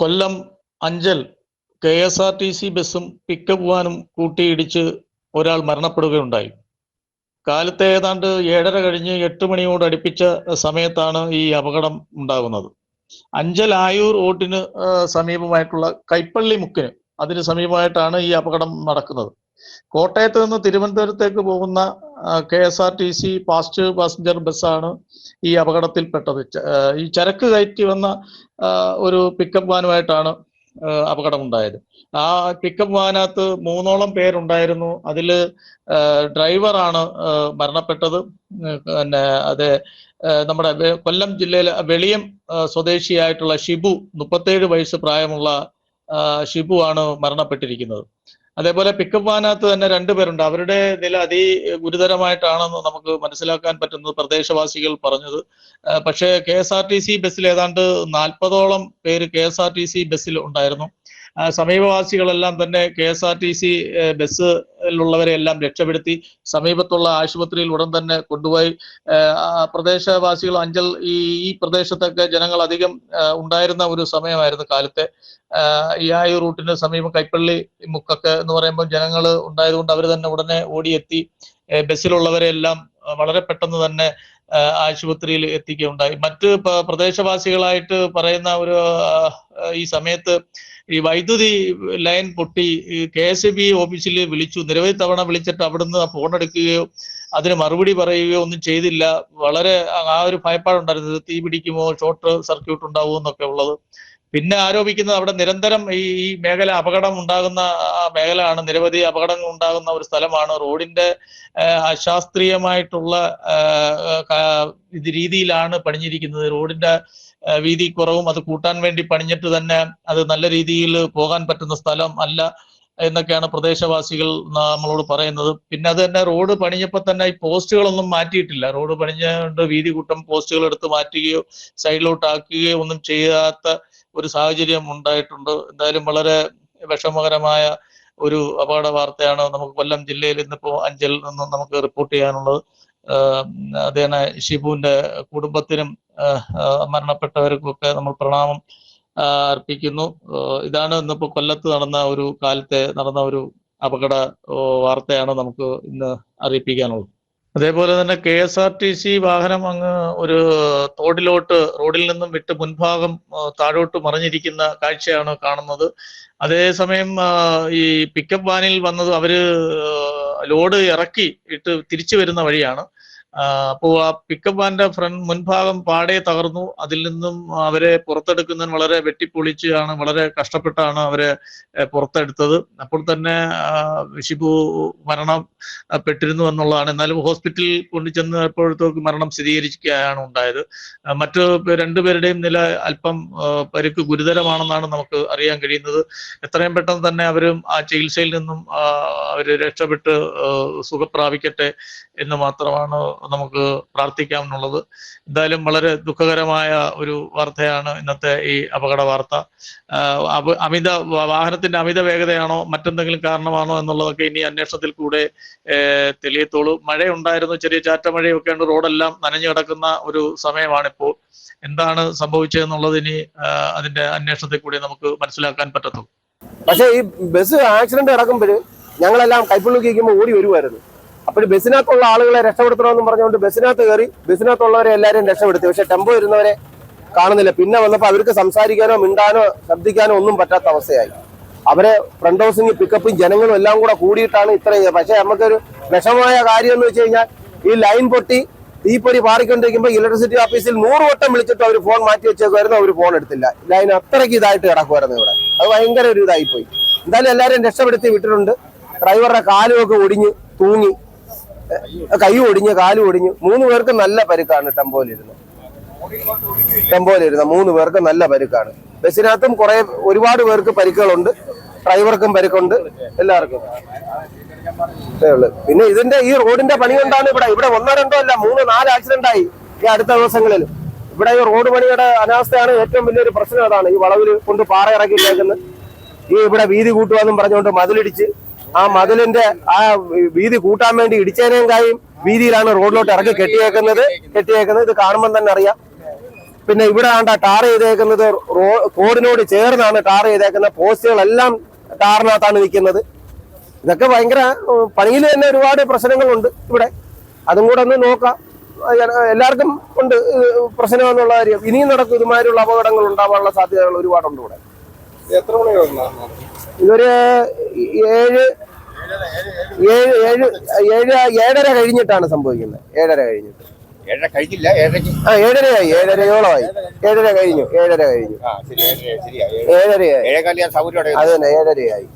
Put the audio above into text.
Kollam Anchal K S R T C ബസ്സും pickup വാനും കൂട്ടിയിടിച്ച് ഒരാൾ മരണപ്പെടുകയുണ്ടായി. കാലത്തെ ഏതാണ്ട് ഏഴര കഴിഞ്ഞ് എട്ട് മണിയോട് അടുപ്പിച്ച സമയത്താണ് ഈ അപകടം ഉണ്ടാകുന്നത്. അഞ്ചൽ ആയൂർ റോഡിന് സമീപമായിട്ടുള്ള കൈപ്പള്ളി മുക്കിന് അതിന് സമീപമായിട്ടാണ് ഈ അപകടം നടക്കുന്നത്. കോട്ടയത്ത് നിന്ന് തിരുവനന്തപുരത്തേക്ക് പോകുന്ന K S R T C fast passenger ബസ്സാണ് ഈ അപകടത്തിൽപ്പെട്ടത് ഈ ചരക്ക് കയറ്റി വന്ന ഒരു പിക്കപ്പ് വാനുമായിട്ടാണ് അപകടം അപകടമുണ്ടായത്. ആ പിക്കപ്പ് വാനകത്ത് മൂന്നോളം പേരുണ്ടായിരുന്നു. അതിൽ ഡ്രൈവറാണ് മരണപ്പെട്ടത്. പിന്നെ അത് നമ്മുടെ കൊല്ലം ജില്ലയിലെ വെളിയം സ്വദേശിയായിട്ടുള്ള ഷിബു മുപ്പത്തേഴ് വയസ്സ് പ്രായമുള്ള ഷിബു ആണ് മരണപ്പെട്ടിരിക്കുന്നത്. അതേപോലെ പിക്കപ്പ് വാനകത്ത് തന്നെ രണ്ടുപേരുണ്ട് അവരുടെ നില അതി ഗുരുതരമായിട്ടാണെന്ന് നമുക്ക് മനസ്സിലാക്കാൻ പറ്റുന്നത് പ്രദേശവാസികൾ പറഞ്ഞത്. പക്ഷേ K S R T C ബസ്സിൽ ഏതാണ്ട് നാൽപ്പതോളം പേര് K S R T C ബസ്സിൽ ഉണ്ടായിരുന്നു. സമീപവാസികളെല്ലാം തന്നെ K S R T C ബസ്സിലുള്ളവരെ എല്ലാം രക്ഷപ്പെടുത്തി സമീപത്തുള്ള ആശുപത്രിയിൽ ഉടൻ തന്നെ കൊണ്ടുപോയി. പ്രദേശവാസികൾ അഞ്ചൽ ഈ ഈ പ്രദേശത്തൊക്കെ ജനങ്ങൾ അധികം ഉണ്ടായിരുന്ന ഒരു സമയമായിരുന്നു കാലത്തെ. ഈ ആയു റൂട്ടിന് സമീപം കൈപ്പള്ളി മുക്കൊക്കെ എന്ന് പറയുമ്പോൾ ജനങ്ങൾ ഉണ്ടായതുകൊണ്ട് അവർ തന്നെ ഉടനെ ഓടിയെത്തി. ബസ്സിലുള്ളവരെ എല്ലാം വളരെ പെട്ടെന്ന് തന്നെ ആശുപത്രിയിൽ എത്തിക്കുകയുണ്ടായി. മറ്റ് പ്രദേശവാസികളായിട്ട് പറയുന്ന ഒരു ഈ സമയത്ത് ഈ വൈദ്യുതി ലൈൻ പൊട്ടി കെ എസ് ബി ഓഫീസിൽ വിളിച്ചു. നിരവധി തവണ വിളിച്ചിട്ട് അവിടുന്ന് ഫോൺ എടുക്കുകയോ അതിന് മറുപടി പറയുകയോ ഒന്നും ചെയ്തില്ല. വളരെ ആ ഒരു ഭയപ്പാടുണ്ടായിരുന്നു. ഇത് തീ പിടിക്കുമോ? ഷോർട്ട് സർക്യൂട്ട് ഉണ്ടാവുമോ എന്നൊക്കെ ഉള്ളത്. പിന്നെ ആരോപിക്കുന്നത് അവിടെ നിരന്തരം ഈ ഈ മേഖല അപകടം ഉണ്ടാകുന്ന മേഖലയാണ്. നിരവധി അപകടങ്ങൾ ഉണ്ടാകുന്ന ഒരു സ്ഥലമാണ്. റോഡിന്റെ അശാസ്ത്രീയമായിട്ടുള്ള രീതിയിലാണ് പണിഞ്ഞിരിക്കുന്നത്. റോഡിന്റെ വീതി കുറവും അത് കൂട്ടാൻ വേണ്ടി പണിഞ്ഞിട്ട് തന്നെ അത് നല്ല രീതിയിൽ പോകാൻ പറ്റുന്ന സ്ഥലം അല്ല എന്നൊക്കെയാണ് പ്രദേശവാസികൾ നമ്മളോട് പറയുന്നത്. പിന്നെ അത് തന്നെ റോഡ് പണിഞ്ഞപ്പോൾ തന്നെ ഈ പോസ്റ്റുകളൊന്നും മാറ്റിയിട്ടില്ല. റോഡ് പണിഞ്ഞുകൊണ്ട് വീതി കൂട്ടം പോസ്റ്റുകൾ എടുത്ത് മാറ്റുകയോ സൈഡിലോട്ട് ആക്കുകയോ ഒന്നും ചെയ്യാത്ത ഒരു സാഹചര്യം ഉണ്ടായിട്ടുണ്ട്. എന്തായാലും വളരെ വിഷമകരമായ ഒരു അപകട വാർത്തയാണ് നമുക്ക് കൊല്ലം ജില്ലയിൽ ഇന്നിപ്പോ അഞ്ചൽ നിന്ന് നമുക്ക് റിപ്പോർട്ട് ചെയ്യാനുള്ളത്. അതേന ഷിബുവിന്റെ കുടുംബത്തിനും മരണപ്പെട്ടവർക്കൊക്കെ നമ്മൾ പ്രണാമം അർപ്പിക്കുന്നു. ഇതാണ് ഇന്നിപ്പോ കൊല്ലത്ത് നടന്ന ഒരു കാലത്തെ നടന്ന ഒരു അപകട വാർത്തയാണ് നമുക്ക് ഇന്ന് അറിയിപ്പിക്കാനുള്ളത്. അതേപോലെ തന്നെ K S R T C വാഹനം അങ്ങ് ഒരു തോടിലോട്ട് റോഡിൽ നിന്നും വിട്ട് മുൻഭാഗം താഴോട്ട് മറിഞ്ഞിരിക്കുന്ന കാഴ്ചയാണ് കാണുന്നത്. അതേസമയം ഈ പിക്കപ്പ് വാനിൽ വന്നത് അവർ ലോഡ് ഇറക്കി ഇട്ട് തിരിച്ചു വരുന്ന വഴിയാണ്. അപ്പോൾ ആ പിക്കപ്പ് വാന്റെ ഫ്രണ്ട് മുൻഭാഗം പാടെ തകർന്നു. അതിൽ നിന്നും അവരെ പുറത്തെടുക്കുന്നതിന് വളരെ വെട്ടിപ്പൊളിച്ചാണ് വളരെ കഷ്ടപ്പെട്ടാണ് അവരെ പുറത്തെടുത്തത്. അപ്പോൾ തന്നെ ഷിബു മരണം പെട്ടിരുന്നു എന്നുള്ളതാണ്. എന്നാലും ഹോസ്പിറ്റലിൽ കൊണ്ടു ചെന്നപ്പോഴത്തേക്ക് മരണം സ്ഥിരീകരിക്കുകയാണ് ഉണ്ടായത്. മറ്റു രണ്ടുപേരുടെയും നില അല്പം പരുക്ക് ഗുരുതരമാണെന്നാണ് നമുക്ക് അറിയാൻ കഴിയുന്നത്. എത്രയും പെട്ടെന്ന് തന്നെ അവരും ആ ചികിത്സയിൽ നിന്നും അവർ രക്ഷപ്പെട്ട് സുഖപ്രാപിക്കട്ടെ എന്ന് മാത്രമാണ് നമുക്ക് പ്രാർത്ഥിക്കാം എന്നുള്ളത് എന്തായാലും വളരെ ദുഃഖകരമായ ഒരു വാർത്തയാണ് ഇന്നത്തെ ഈ അപകട വാർത്ത. അമിത വാഹനത്തിന്റെ അമിത വേഗതയാണോ മറ്റെന്തെങ്കിലും കാരണമാണോ എന്നുള്ളതൊക്കെ ഇനി അന്വേഷണത്തിൽ കൂടെ തെളിയത്തോളൂ. മഴയുണ്ടായിരുന്നു ചെറിയ ചാറ്റമഴയൊക്കെ ഉണ്ട്. റോഡെല്ലാം നനഞ്ഞു കിടക്കുന്ന ഒരു സമയമാണിപ്പോൾ. എന്താണ് സംഭവിച്ചതെന്നുള്ളത് ഇനി അതിന്റെ അന്വേഷണത്തിൽ കൂടെ നമുക്ക് മനസ്സിലാക്കാൻ പറ്റത്തുള്ളൂ. പക്ഷേ ഈ ബസ് ആക്സിഡന്റ് നടക്കുമ്പോൾ ഞങ്ങളെല്ലാം കൈപ്പുള്ളിൽ ഇരിക്കുമ്പോൾ ഓടി വരുമായിരുന്നു അപ്പോൾ ബസ്സിനകത്തുള്ള ആളുകളെ രക്ഷപ്പെടുത്തണമെന്ന് പറഞ്ഞുകൊണ്ട് ബസ്സിനകത്ത് കയറി ബസ്സിനകത്തുള്ളവരെ എല്ലാവരെയും രക്ഷപ്പെടുത്തി. പക്ഷെ ടെമ്പോ ഇരുന്നവരെ കാണുന്നില്ല. പിന്നെ വന്നപ്പോൾ അവർക്ക് സംസാരിക്കാനോ മിണ്ടാനോ ശബ്ദിക്കാനോ ഒന്നും പറ്റാത്ത അവസ്ഥയായി. അവരെ ഫ്രണ്ട് ഹൗസിങ് പിക്കപ്പും ജനങ്ങളും എല്ലാം കൂടെ കൂടിയിട്ടാണ് ഇത്രയും പക്ഷെ നമുക്കൊരു വിഷമമായ കാര്യം എന്ന് വെച്ച് കഴിഞ്ഞാൽ ഈ ലൈൻ പൊട്ടി തീപ്പൊരി പാറിക്കൊണ്ടിരിക്കുമ്പോൾ ഇലക്ട്രിസിറ്റി ഓഫീസിൽ നൂറ് വട്ടം വിളിച്ചിട്ട് അവർ ഫോൺ മാറ്റി വെച്ചേക്കുമായിരുന്നു അവർ ഫോൺ എടുത്തില്ല. ലൈൻ അത്രയ്ക്ക് ഇതായിട്ട് കിടക്കുമായിരുന്നു ഇവിടെ. അത് ഭയങ്കര ഒരു ഇതായിപ്പോയി. എന്തായാലും എല്ലാവരും രക്ഷപ്പെടുത്തി വിട്ടിട്ടുണ്ട്. ഡ്രൈവറുടെ കാലുമൊക്കെ ഒടിഞ്ഞ് തൂങ്ങി. കൈ ഒടിഞ്ഞു കാലും ഒടിഞ്ഞു. മൂന്ന് പേർക്ക് നല്ല പരുക്കാണ് ടെമ്പോയിലിരുന്ന്. ടെമ്പോയിലിരുന്ന മൂന്ന് പേർക്ക് നല്ല പരുക്കാണ്. ബസ്സിനകത്തും കുറെ ഒരുപാട് പേർക്ക് പരിക്കുകളുണ്ട്. ഡ്രൈവർക്കും പരിക്കുണ്ട്. എല്ലാവർക്കും. പിന്നെ ഇതിന്റെ ഈ റോഡിന്റെ പണി കൊണ്ടാണ് ഇവിടെ ഇവിടെ ഒന്നോ രണ്ടോ അല്ല മൂന്ന് നാല് ആക്സിഡന്റ് ആയി ഈ അടുത്ത ദിവസങ്ങളിൽ. ഇവിടെ ഈ റോഡ് പണിയുടെ അനാവസ്ഥയാണ് ഏറ്റവും വലിയൊരു പ്രശ്നം അതാണ്. ഈ വളവിൽ കൊണ്ട് പാറ ഇറക്കി കേൾക്കുന്നത് ഈ ഇവിടെ വീതി കൂട്ടുവാന്നും പറഞ്ഞുകൊണ്ട് മതിലിടിച്ച് ആ മതിലിന്റെ ആ വീതി കൂട്ടാൻ വേണ്ടി ഇടിച്ചതിനേയും കായും വീതിയിലാണ് റോഡിലോട്ട് ഇറക്കി കെട്ടിയേക്കുന്നത്. കെട്ടിയേക്കുന്നത്. ഇത് കാണുമ്പോൾ തന്നെ അറിയാം. പിന്നെ ഇവിടെ ആണ്ട ടാർ ചെയ്തേക്കുന്നത്. റോഡിനോട് ചേർന്നാണ് ടാർ ചെയ്തേക്കുന്ന പോസ്റ്റുകളെല്ലാം ടാറിനകത്താണ് നിൽക്കുന്നത്. ഇതൊക്കെ ഭയങ്കര പണിയിൽ തന്നെ ഒരുപാട് പ്രശ്നങ്ങളുണ്ട് ഇവിടെ. അതും കൂടെ ഒന്ന് നോക്കാം. എല്ലാവർക്കും ഉണ്ട് പ്രശ്നം എന്നുള്ള കാര്യം. ഇനിയും നടക്കും. ഇതുമാതിരിയുള്ള അപകടങ്ങൾ ഉണ്ടാവാനുള്ള സാധ്യതകൾ ഒരുപാടുണ്ട് ഇവിടെ. എത്ര മണിയായിരുന്നു ഇതൊരു ഏഴ് ഏഴ് ഏഴ് ഏഴ് ഏഴര കഴിഞ്ഞിട്ടാണ് സംഭവിക്കുന്നത്. ഏഴര കഴിഞ്ഞിട്ട് ഏഴര കഴിഞ്ഞില്ല ഏഴരയ്ക്ക് ആ ഏഴരയായി ഏഴരയോളമായി. ഏഴര കഴിഞ്ഞു ഏഴര കഴിഞ്ഞു. ഏഴരയായി. അത് തന്നെ ഏഴരയായി.